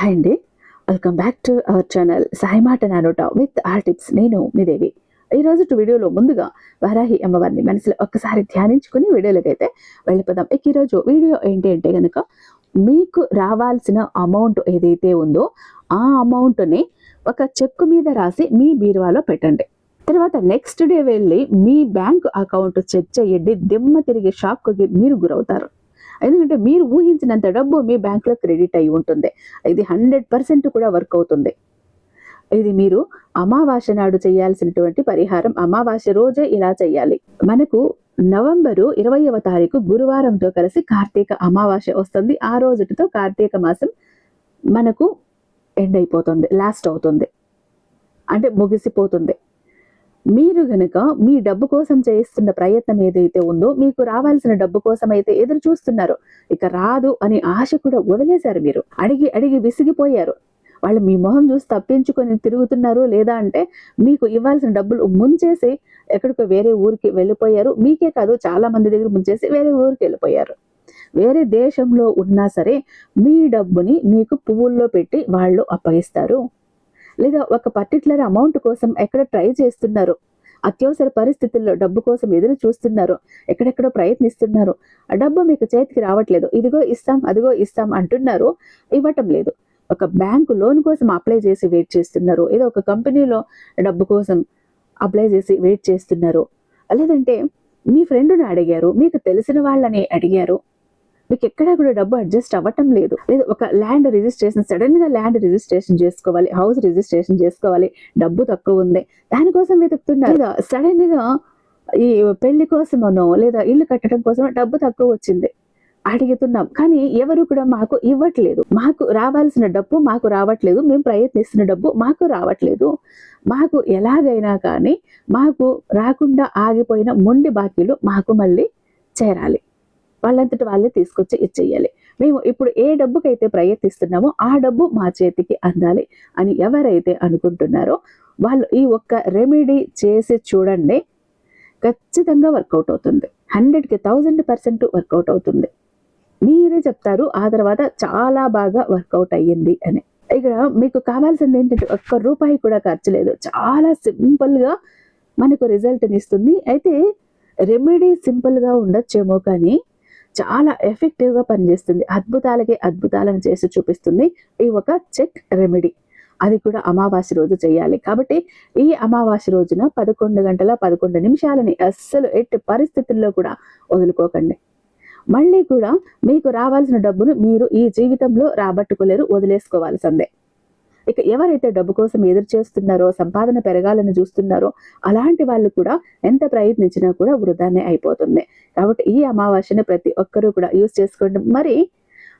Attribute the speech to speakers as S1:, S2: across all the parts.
S1: Hi అండి. Welcome back to our channel Sai మాట నానోట విత్ ఆర్ టిప్స్ నేను మీ దేవి. ఈ రోజు వీడియోలో ముందుగా వరాహి అమ్మవారిని మనసులో ఒక్కసారి ధ్యానించుకుని వీడియోలోకి అయితే వెళ్ళిపోదాం. ఇక ఈరోజు వీడియో ఏంటి అంటే కనుక మీకు రావాల్సిన అమౌంట్ ఏదైతే ఉందో ఆ అమౌంట్ని ఒక చెక్కు మీద రాసి మీ బీరువాలో పెట్టండి. తర్వాత నెక్స్ట్ డే వెళ్ళి మీ బ్యాంక్ అకౌంట్ చెక్ చేయండి. దిమ్మ తిరిగి షాక్కి మీరు గురవుతారు. ఎందుకంటే మీరు ఊహించినంత డబ్బు మీ బ్యాంక్లో క్రెడిట్ అయి ఉంటుంది. ఇది హండ్రెడ్ పర్సెంట్ కూడా వర్క్ అవుతుంది. ఇది మీరు అమావాస్య నాడు చేయాల్సినటువంటి పరిహారం. అమావాస్య రోజే ఇలా చేయాలి. మనకు నవంబరు ఇరవైవ తారీఖు గురువారంతో కలిసి కార్తీక అమావాస్య వస్తుంది. ఆ రోజుతో కార్తీక మాసం మనకు ఎండ్ అయిపోతుంది లాస్ట్ అవుతుంది. అంటే ముగిసిపోతుంది. మీరు గనక మీ డబ్బు కోసం చేయిస్తున్న ప్రయత్నం ఏదైతే ఉందో మీకు రావాల్సిన డబ్బు కోసం అయితే ఎదురు చూస్తున్నారు. ఇక రాదు అని ఆశ కూడా వదిలేశారు మీరు. అడిగి అడిగి విసిగిపోయారు. వాళ్ళు మీ మొహం చూసి తప్పించుకొని తిరుగుతున్నారు లేదా అంటే మీకు ఇవ్వాల్సిన డబ్బులు ముంచేసి ఎక్కడికో వేరే ఊరికి వెళ్ళిపోయారు. మీకే కాదు చాలా మంది దగ్గర ముంచేసి వేరే ఊరికి వెళ్ళిపోయారు. వేరే దేశంలో ఉన్నా సరే మీ డబ్బుని మీకు పువ్వుల్లో పెట్టి వాళ్ళు అప్పగిస్తారు. లేదా ఒక పర్టికులర్ అమౌంట్ కోసం ఎక్కడ ట్రై చేస్తున్నారు? అత్యవసర పరిస్థితుల్లో డబ్బు కోసం ఎదురు చూస్తున్నారు. ఎక్కడెక్కడో ప్రయత్నిస్తున్నారు. ఆ డబ్బు మీకు చేతికి రావట్లేదు. ఇదిగో ఇస్తాం అదిగో ఇస్తాం అంటున్నారు. ఇవ్వటం లేదు. ఒక బ్యాంకు లోన్ కోసం అప్లై చేసి వెయిట్ చేస్తున్నారు. ఏదో ఒక కంపెనీలో డబ్బు కోసం అప్లై చేసి వెయిట్ చేస్తున్నారు. లేదంటే మీ ఫ్రెండ్ని అడిగారు మీకు తెలిసిన వాళ్ళని అడిగారు. మీకు ఎక్కడా కూడా డబ్బు అడ్జస్ట్ అవ్వటం లేదు. లేదు ఒక ల్యాండ్ రిజిస్ట్రేషన్ సడన్గా ల్యాండ్ రిజిస్ట్రేషన్ చేసుకోవాలి హౌస్ రిజిస్ట్రేషన్ చేసుకోవాలి డబ్బు తక్కువ ఉంది. దానికోసం వెతుకుతున్నారు. లేదా సడన్గా ఈ పెళ్ళి కోసమనో లేదా ఇల్లు కట్టడం కోసమో డబ్బు తక్కువ వచ్చింది. అడుగుతున్నాం. కానీ ఎవరు కూడా మాకు ఇవ్వట్లేదు. మాకు రావాల్సిన డబ్బు మాకు రావట్లేదు. మేము ప్రయత్నిస్తున్న డబ్బు మాకు రావట్లేదు. మాకు ఎలాగైనా కానీ మాకు రాకుండా ఆగిపోయిన మొండి బాకీలు మాకు మళ్ళీ చేరాలి. వాళ్ళంతటి వాళ్ళే తీసుకొచ్చి ఇచ్చేయాలి. మేము ఇప్పుడు ఏ డబ్బుకైతే ప్రయత్నిస్తున్నామో ఆ డబ్బు మా చేతికి అందాలి అని ఎవరైతే అనుకుంటున్నారో వాళ్ళు ఈ ఒక్క రెమెడీ చేసి చూడండి ఖచ్చితంగా వర్కౌట్ అవుతుంది. హండ్రెడ్కి థౌజండ్ పర్సెంట్ వర్కౌట్ అవుతుంది. మీరే చెప్తారు ఆ తర్వాత చాలా బాగా వర్కౌట్ అయ్యింది అని. ఇక్కడ మీకు కావాల్సింది ఏంటంటే ఒక్క రూపాయి కూడా ఖర్చు లేదు. చాలా సింపుల్గా మనకు రిజల్ట్ని ఇస్తుంది. అయితే రెమెడీ సింపుల్గా ఉండొచ్చేమో కానీ చాలా ఎఫెక్టివ్గా పనిచేస్తుంది. అద్భుతాలకి అద్భుతాలను చేసి చూపిస్తుంది ఈ ఒక చెక్ రెమెడీ అది కూడా అమావాస్య రోజు చేయాలి. కాబట్టి ఈ అమావాస్య రోజున పదకొండు గంటల పదకొండు నిమిషాలని అస్సలు ఎట్టి పరిస్థితుల్లో కూడా వదులుకోకండి. మళ్ళీ కూడా మీకు రావాల్సిన డబ్బును మీరు ఈ జీవితంలో రాబట్టుకోలేరు వదిలేసుకోవాల్సిందే. ఇక ఎవరైతే డబ్బు కోసం ఎదురు చేస్తున్నారో సంపాదన పెరగాలని చూస్తున్నారో అలాంటి వాళ్ళు కూడా ఎంత ప్రయత్నించినా కూడా వృధానే అయిపోతుంది. కాబట్టి ఈ అమావాస్యను ప్రతి ఒక్కరూ కూడా యూజ్ చేసుకోండి. మరి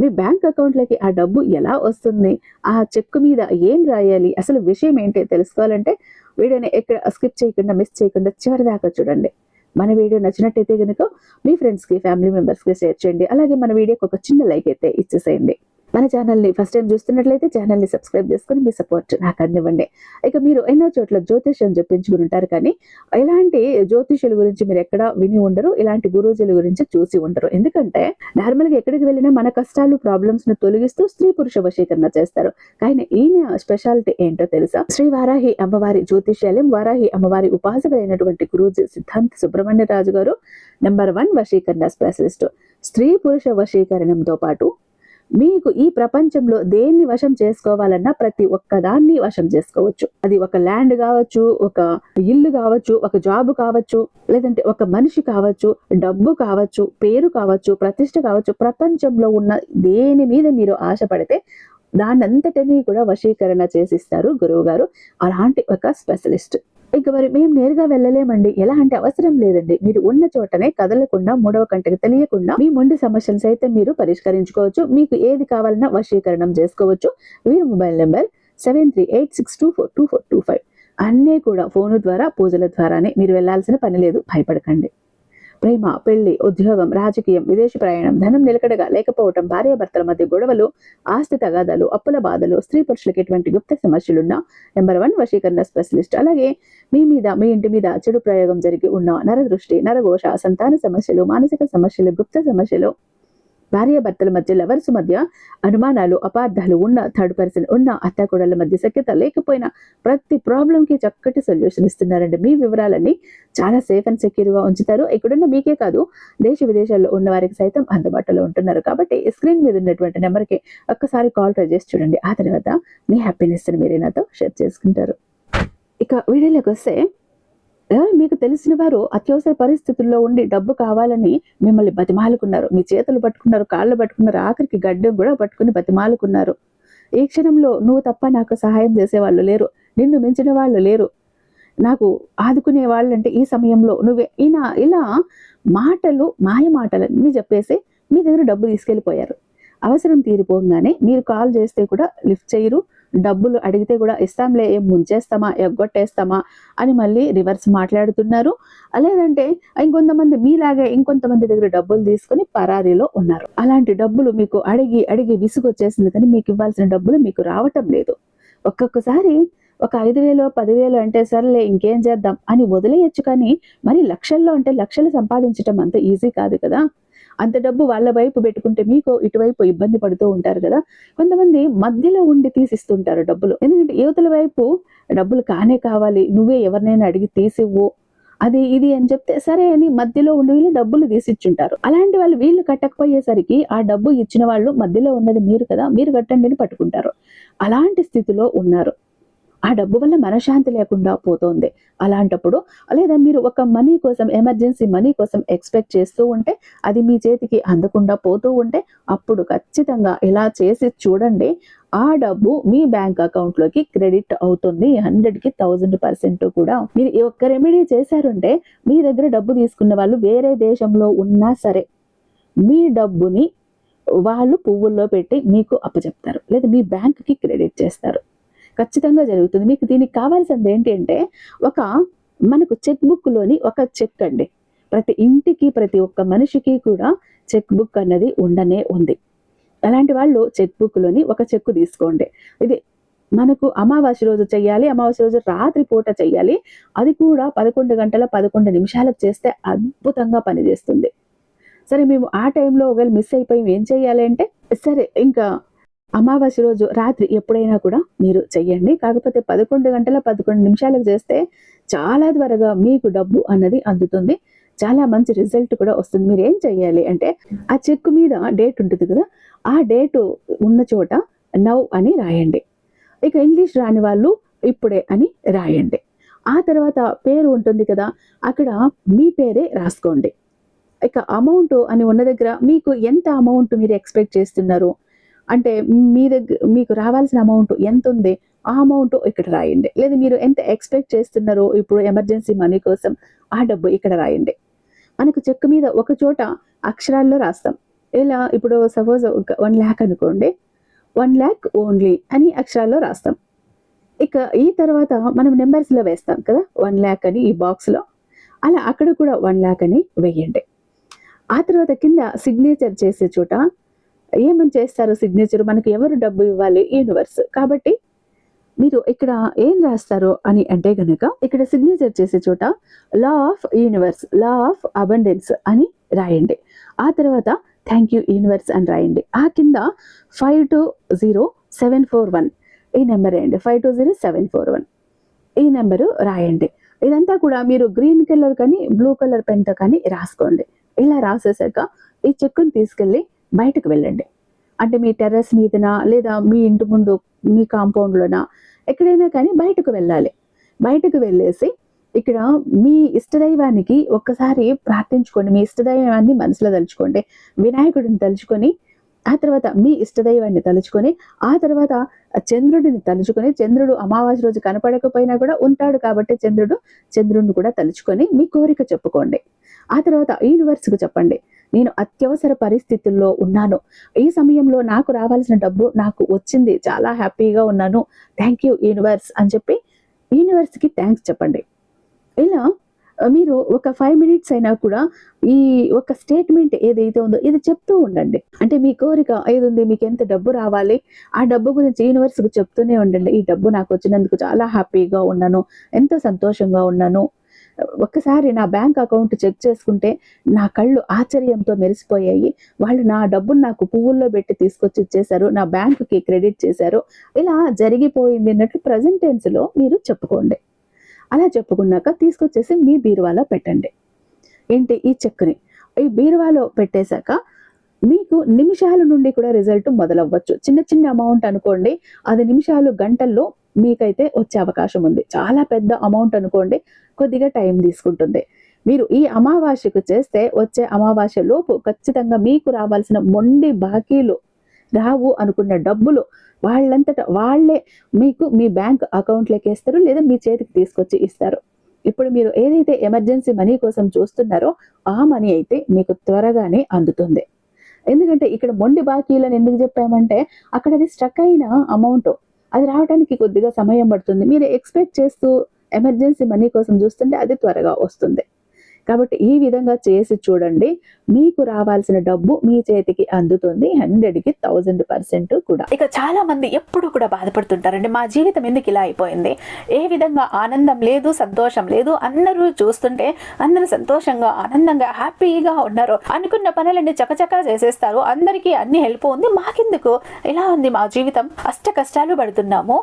S1: మీ బ్యాంక్ అకౌంట్లోకి ఆ డబ్బు ఎలా వస్తుంది? ఆ చెక్కు మీద ఏం రాయాలి? అసలు విషయం ఏంటి తెలుసుకోవాలంటే వీడియోని ఎక్కడ స్కిప్ చేయకుండా మిస్ చేయకుండా చివరి దాకా చూడండి. మన వీడియో నచ్చినట్టయితే కనుక మీ ఫ్రెండ్స్కి ఫ్యామిలీ మెంబర్స్కి షేర్ చేయండి. అలాగే మన వీడియోకి ఒక చిన్న లైక్ అయితే ఇచ్చేసేయండి. మన ఛానల్ని ఫస్ట్ టైం చూస్తున్నట్లయితే ఛానల్ని సబ్స్క్రైబ్ చేసుకుని మీ సపోర్ట్ నాకు అందివ్వండి. ఇక మీరు ఎన్నో చోట్ల జ్యోతిష్యం చెప్పించుకుని ఉంటారు కానీ ఇలాంటి జ్యోతిష్యుల గురించి మీరు ఎక్కడ విని ఉండరు ఇలాంటి గురూజుల గురించి చూసి ఉండరు. ఎందుకంటే నార్మల్గా ఎక్కడికి వెళ్ళినా మన కష్టాలు ప్రాబ్లమ్స్ను తొలగిస్తూ స్త్రీ పురుష వశీకరణ చేస్తారు. కానీ ఈయన స్పెషాలిటీ ఏంటో తెలుసా? శ్రీ వారాహి అమ్మవారి జ్యోతిష్యాలయం వారాహి అమ్మవారి ఉపాసకులైనటువంటి గురూజీ సిద్ధాంత్ సుబ్రహ్మణ్య రాజు గారు నెంబర్ వన్ వశీకరణ స్పెషలిస్ట్ స్త్రీ పురుష వశీకరణంతో పాటు మీకు ఈ ప్రపంచంలో దేన్ని వశం చేసుకోవాలన్నా ప్రతి ఒక్కదాన్ని వశం చేసుకోవచ్చు. అది ఒక ల్యాండ్ కావచ్చు ఒక ఇల్లు కావచ్చు ఒక జాబ్ కావచ్చు లేదంటే ఒక మనిషి కావచ్చు డబ్బు కావచ్చు పేరు కావచ్చు ప్రతిష్ట కావచ్చు ప్రపంచంలో ఉన్న దేని మీద మీరు ఆశపడితే దాన్నంతటినీ కూడా వశీకరణ చేసిస్తారు గురువు గారు అలాంటి ఒక స్పెషలిస్ట్. ఇక మరి మేము నేరుగా వెళ్ళలేమండి. ఎలాంటి అవసరం లేదండి. మీరు ఉన్న చోటనే కదలకుండా మూడవ కంటకి తెలియకుండా మీ మొండి సమస్యలు సైతం మీరు పరిష్కరించుకోవచ్చు. మీకు ఏది కావాలన్నా వశీకరణం చేసుకోవచ్చు. వీరి mobile number seven three eight six two four two four two five. అన్నీ కూడా ఫోను ద్వారా పూజల ద్వారానే మీరు వెళ్ళాల్సిన పని లేదు. భయపడకండి. ప్రేమ పెళ్ళి ఉద్యోగం రాజకీయం విదేశీ ప్రయాణం ధనం నిలకడగా లేకపోవటం భార్యాభర్తల మధ్య గొడవలు ఆస్తి తగాదాలు అప్పుల బాధలు స్త్రీ పురుషులకు ఎటువంటి గుప్త సమస్యలున్నా నెంబర్ వన్ వశీకరణ స్పెషలిస్ట్. అలాగే మీ మీద మీ ఇంటి మీద చెడు ప్రయోగం జరిగి ఉన్న నరదృష్టి నరఘోష సంతాన సమస్యలు మానసిక సమస్యలు గుప్త సమస్యలు భార్యాభర్తల మధ్య లవర్స్ మధ్య అనుమానాలు అపార్థాలు ఉన్న థర్డ్ పర్సన్ ఉన్న అత్తాకోడళ్ళ మధ్య సఖ్యత లేకపోయినా ప్రతి ప్రాబ్లంకి చక్కటి సొల్యూషన్ ఇస్తున్నారండి. మీ వివరాలన్నీ చాలా సేఫ్ అండ్ సెక్యూర్గా ఉంచుతారు. ఇక్కడున్న మీకే కాదు దేశ విదేశాల్లో ఉన్న వారికి సైతం అందుబాటులో ఉంటున్నారు. కాబట్టి స్క్రీన్ మీద ఉన్నటువంటి నెంబర్కి ఒక్కసారి కాల్ ట్రై చేసి చూడండి. ఆ తర్వాత మీ హ్యాపీనెస్ మీరే నాతో షేర్ చేసుకుంటారు. ఇక వీడియోలోకి వస్తే మీకు తెలిసిన వారు అత్యవసర పరిస్థితుల్లో ఉండి డబ్బు కావాలని మిమ్మల్ని బతిమాలుకున్నారు. మీ చేతులు పట్టుకున్నారు కాళ్ళు పట్టుకున్నారు ఆఖరికి గడ్డం కూడా పట్టుకుని బతిమాలుకున్నారు. ఈ క్షణంలో నువ్వు తప్ప నాకు సహాయం చేసేవాళ్ళు లేరు. నిన్ను మించిన వాళ్ళు లేరు. నాకు ఆదుకునే వాళ్ళంటే ఈ సమయంలో నువ్వే. ఈయన ఇలా మాటలు మాయ మాటలన్నీ చెప్పేసి మీ దగ్గర డబ్బు తీసుకెళ్ళిపోయారు. అవసరం తీరిపోగానే మీరు కాల్ చేస్తే కూడా లిఫ్ట్ చేయరు. డబ్బులు అడిగితే కూడా ఇస్తాంలే ఏం ముంచేస్తామా ఎగ్గొట్టేస్తామా అని మళ్ళీ రివర్స్ మాట్లాడుతున్నారు. లేదంటే ఇంకొంతమంది మీలాగే ఇంకొంతమంది దగ్గర డబ్బులు తీసుకొని పరారీలో ఉన్నారు. అలాంటి డబ్బులు మీకు అడిగి అడిగి విసుగొచ్చేసింది కానీ మీకు ఇవ్వాల్సిన డబ్బులు మీకు రావటం లేదు. ఒక్కొక్కసారి ఒక ఐదు వేలు పదివేలు అంటే సర్లే ఇంకేం చేద్దాం అని వదిలేయచ్చు కానీ మరి లక్షల్లో అంటే లక్షలు సంపాదించడం అంత ఈజీ కాదు కదా. అంత డబ్బు వాళ్ళ వైపు పెట్టుకుంటే మీకు ఇటువైపు ఇబ్బంది పడుతూ ఉంటారు కదా. కొంతమంది మధ్యలో ఉండి తీసిస్తుంటారు డబ్బులు. ఎందుకంటే యువతల వైపు డబ్బులు కానే కావాలి. నువ్వే ఎవరినైనా అడిగి తీసివ్వు. అది ఇది అని చెప్తే సరే అని మధ్యలో ఉండి వీళ్ళు డబ్బులు తీసిచ్చుంటారు. అలాంటి వాళ్ళు వీళ్ళు కట్టకపోయేసరికి ఆ డబ్బు ఇచ్చిన వాళ్ళు మధ్యలో ఉన్నది మీరు కదా మీరు కట్టండి అని పట్టుకుంటారు. అలాంటి స్థితిలో ఉన్నారు. ఆ డబ్బు వల్ల మనశ్శాంతి లేకుండా పోతుంది. అలాంటప్పుడు లేదా మీరు ఒక మనీ కోసం ఎమర్జెన్సీ మనీ కోసం ఎక్స్పెక్ట్ చేస్తూ ఉంటే అది మీ చేతికి అందకుండా పోతూ ఉంటే అప్పుడు ఖచ్చితంగా ఇలా చేసి చూడండి ఆ డబ్బు మీ బ్యాంక్ అకౌంట్లోకి క్రెడిట్ అవుతుంది. హండ్రెడ్కి థౌజండ్ పర్సెంట్ కూడా. మీరు ఈ ఒక్క రెమెడీ చేశారంటే మీ దగ్గర డబ్బు తీసుకున్న వాళ్ళు వేరే దేశంలో ఉన్నా సరే మీ డబ్బుని వాళ్ళు పువ్వుల్లో పెట్టి మీకు అప్పచెప్తారు. లేదా మీ బ్యాంక్కి క్రెడిట్ చేస్తారు. ఖచ్చితంగా జరుగుతుంది. మీకు దీనికి కావాల్సింది ఏంటి అంటే ఒక మనకు చెక్ బుక్లోని ఒక చెక్ అండి. ప్రతి ఇంటికి ప్రతి ఒక్క మనిషికి కూడా చెక్ బుక్ అన్నది ఉండనే ఉంది. అలాంటి వాళ్ళు చెక్ బుక్లోని ఒక చెక్ తీసుకోండి. ఇది మనకు అమావాస్య రోజు చెయ్యాలి అమావాస్య రోజు రాత్రి పూట చెయ్యాలి. అది కూడా పదకొండు గంటల పదకొండు నిమిషాలకు చేస్తే అద్భుతంగా పనిచేస్తుంది. సరే మేము ఆ టైంలో ఒకవేళ మిస్ అయిపోయి ఏం చేయాలి అంటే సరే ఇంకా అమావాస్య రోజు రాత్రి ఎప్పుడైనా కూడా మీరు చెయ్యండి. కాకపోతే పదకొండు గంటల పదకొండు నిమిషాలకు చేస్తే చాలా త్వరగా మీకు డబ్బు అన్నది అందుతుంది. చాలా మంచి రిజల్ట్ కూడా వస్తుంది. మీరు ఏం చెయ్యాలి అంటే ఆ చెక్ మీద డేట్ ఉంటుంది కదా ఆ డేట్ ఉన్న చోట నవ్ అని రాయండి. ఇక ఇంగ్లీష్ రాని వాళ్ళు ఇప్పుడే అని రాయండి. ఆ తర్వాత పేరు ఉంటుంది కదా అక్కడ మీ పేరే రాసుకోండి. ఇక అమౌంట్ అని ఉన్న దగ్గర మీకు ఎంత అమౌంట్ మీరు ఎక్స్పెక్ట్ చేస్తున్నారు? అంటే మీ దగ్గర మీకు రావాల్సిన అమౌంట్ ఎంత ఉంది ఆ అమౌంట్ ఇక్కడ రాయండి. లేదా మీరు ఎంత ఎక్స్పెక్ట్ చేస్తున్నారో ఇప్పుడు ఎమర్జెన్సీ మనీ కోసం ఆ డబ్బు ఇక్కడ రాయండి. మనకు చెక్ మీద ఒక చోట అక్షరాల్లో రాస్తాం. ఇలా ఇప్పుడు సపోజ్ వన్ ల్యాక్ అనుకోండి. వన్ ల్యాక్ ఓన్లీ అని అక్షరాల్లో రాస్తాం. ఇక ఈ తర్వాత మనం నెంబర్స్లో వేస్తాం కదా వన్ ల్యాక్ అని ఈ బాక్స్లో అలా అక్కడ కూడా వన్ ల్యాక్ అని వేయండి. ఆ తర్వాత కింద సిగ్నేచర్ చేసే చోట ఏమని చేస్తారు సిగ్నేచర్ మనకు ఎవరు డబ్బు ఇవ్వాలి? యూనివర్స్ కాబట్టి మీరు ఇక్కడ ఏం రాస్తారు అని అంటే గనుక ఇక్కడ సిగ్నేచర్ చేసే చోట law of universe law of abundance అని రాయండి. ఆ తర్వాత థ్యాంక్ యూ యూనివర్స్ అని రాయండి. ఆ కింద five two zero seven four one ఈ నెంబర్ వేయండి five two zero seven four one ఈ నెంబరు రాయండి. ఇదంతా కూడా మీరు గ్రీన్ కలర్ కానీ బ్లూ కలర్ పెన్తో కానీ రాసుకోండి. ఇలా రాసేసాక ఈ చెక్కుని తీసుకెళ్ళి బయటకు వెళ్ళండి. అంటే మీ టెర్రస్ మీదన లేదా మీ ఇంటి ముందు మీ కాంపౌండ్లోనా? ఎక్కడైనా కానీ బయటకు వెళ్ళాలి. బయటకు వెళ్ళేసి ఇక్కడ మీ ఇష్టదైవానికి ఒక్కసారి ప్రార్థించుకోండి. మీ ఇష్టదైవాన్ని మనసులో తలుచుకోండి. వినాయకుడిని తలుచుకొని ఆ తర్వాత మీ ఇష్టదైవాన్ని తలుచుకొని ఆ తర్వాత చంద్రుడిని తలుచుకొని చంద్రుడు అమావాస్య రోజు కనపడకపోయినా కూడా ఉంటాడు కాబట్టి చంద్రుడు చంద్రుడిని కూడా తలుచుకొని మీ కోరిక చెప్పుకోండి. ఆ తర్వాత యూనివర్స్కి చెప్పండి. నేను అత్యవసర పరిస్థితుల్లో ఉన్నాను. ఈ సమయంలో నాకు రావాల్సిన డబ్బు నాకు వచ్చింది. చాలా హ్యాపీగా ఉన్నాను. థ్యాంక్ యూ యూనివర్స్ అని చెప్పి యూనివర్స్కి థ్యాంక్స్ చెప్పండి. ఇలా మీరు ఒక ఫైవ్ మినిట్స్ అయినా కూడా ఈ ఒక స్టేట్మెంట్ ఏదైతే ఉందో ఇది చెప్తూ ఉండండి. అంటే మీ కోరిక ఏది ఉంది మీకు ఎంత డబ్బు రావాలి? ఆ డబ్బు గురించి యూనివర్స్కి చెప్తూనే ఉండండి. ఈ డబ్బు నాకు వచ్చినందుకు చాలా హ్యాపీగా ఉన్నాను. ఎంతో సంతోషంగా ఉన్నాను. ఒక్కసారి నా బ్యాంక్ అకౌంట్ చెక్ చేసుకుంటే నా కళ్ళు ఆశ్చర్యంతో మెరిసిపోయాయి. వాళ్ళు నా డబ్బును నాకు పువ్వుల్లో పెట్టి తీసుకొచ్చి ఇచ్చేశారు. నా బ్యాంకుకి క్రెడిట్ చేశారు. ఇలా జరిగిపోయింది అన్నట్లు ప్రజెంట్ మీరు చెప్పుకోండి. అలా చెప్పుకున్నాక తీసుకొచ్చేసి మీ బీరువాలో పెట్టండి. ఏంటి ఈ చెక్కుని? ఈ బీరువాలో పెట్టేశాక మీకు నిమిషాల నుండి కూడా రిజల్ట్ మొదలవ్వచ్చు. చిన్న చిన్న అమౌంట్ అనుకోండి. అది నిమిషాలు గంటల్లో మీకైతే వచ్చే అవకాశం ఉంది. చాలా పెద్ద అమౌంట్ అనుకోండి కొద్దిగా టైం తీసుకుంటుంది. మీరు ఈ అమావాస్యకు చేస్తే వచ్చే అమావాస్య లోపు ఖచ్చితంగా మీకు రావాల్సిన మొండి బాకీలు రావు అనుకున్న డబ్బులు వాళ్ళంతట వాళ్ళే మీకు మీ బ్యాంక్ అకౌంట్లోకి వేస్తారు లేదా మీ చేతికి తీసుకొచ్చి ఇస్తారు. ఇప్పుడు మీరు ఏదైతే ఎమర్జెన్సీ మనీ కోసం చూస్తున్నారో ఆ మనీ అయితే మీకు త్వరగానే అందుతుంది. ఎందుకంటే ఇక్కడ మొండి బాకీలను ఎందుకు చెప్పామంటే అక్కడ అది స్ట్రక్ అయిన అమౌంట్ అది రావడానికి కొద్దిగా సమయం పడుతుంది. మీరు ఎక్స్పెక్ట్ చేస్తూ ఎమర్జెన్సీ మనీ కోసం చూస్తుంటే అది త్వరగా వస్తుంది. కాబట్టి ఈ విధంగా చేసి చూడండి. మీకు రావాల్సిన డబ్బు మీ చేతికి అందుతుంది. హండ్రెడ్కి థౌజండ్ పర్సెంట్ కూడా.
S2: ఇక చాలా మంది ఎప్పుడు కూడా బాధపడుతుంటారండి. మా జీవితం ఎందుకు ఇలా అయిపోయింది? ఏ విధంగా ఆనందం లేదు సంతోషం లేదు? అందరూ చూస్తుంటే అందరూ సంతోషంగా ఆనందంగా హ్యాపీగా ఉన్నారు. అనుకున్న పనులన్నీ చకచకా చేసేస్తారు. అందరికీ అన్ని హెల్ప్ ఉంది. మాకెందుకు? ఇలా ఉంది మా జీవితం? అష్ట కష్టాలు పడుతున్నాము.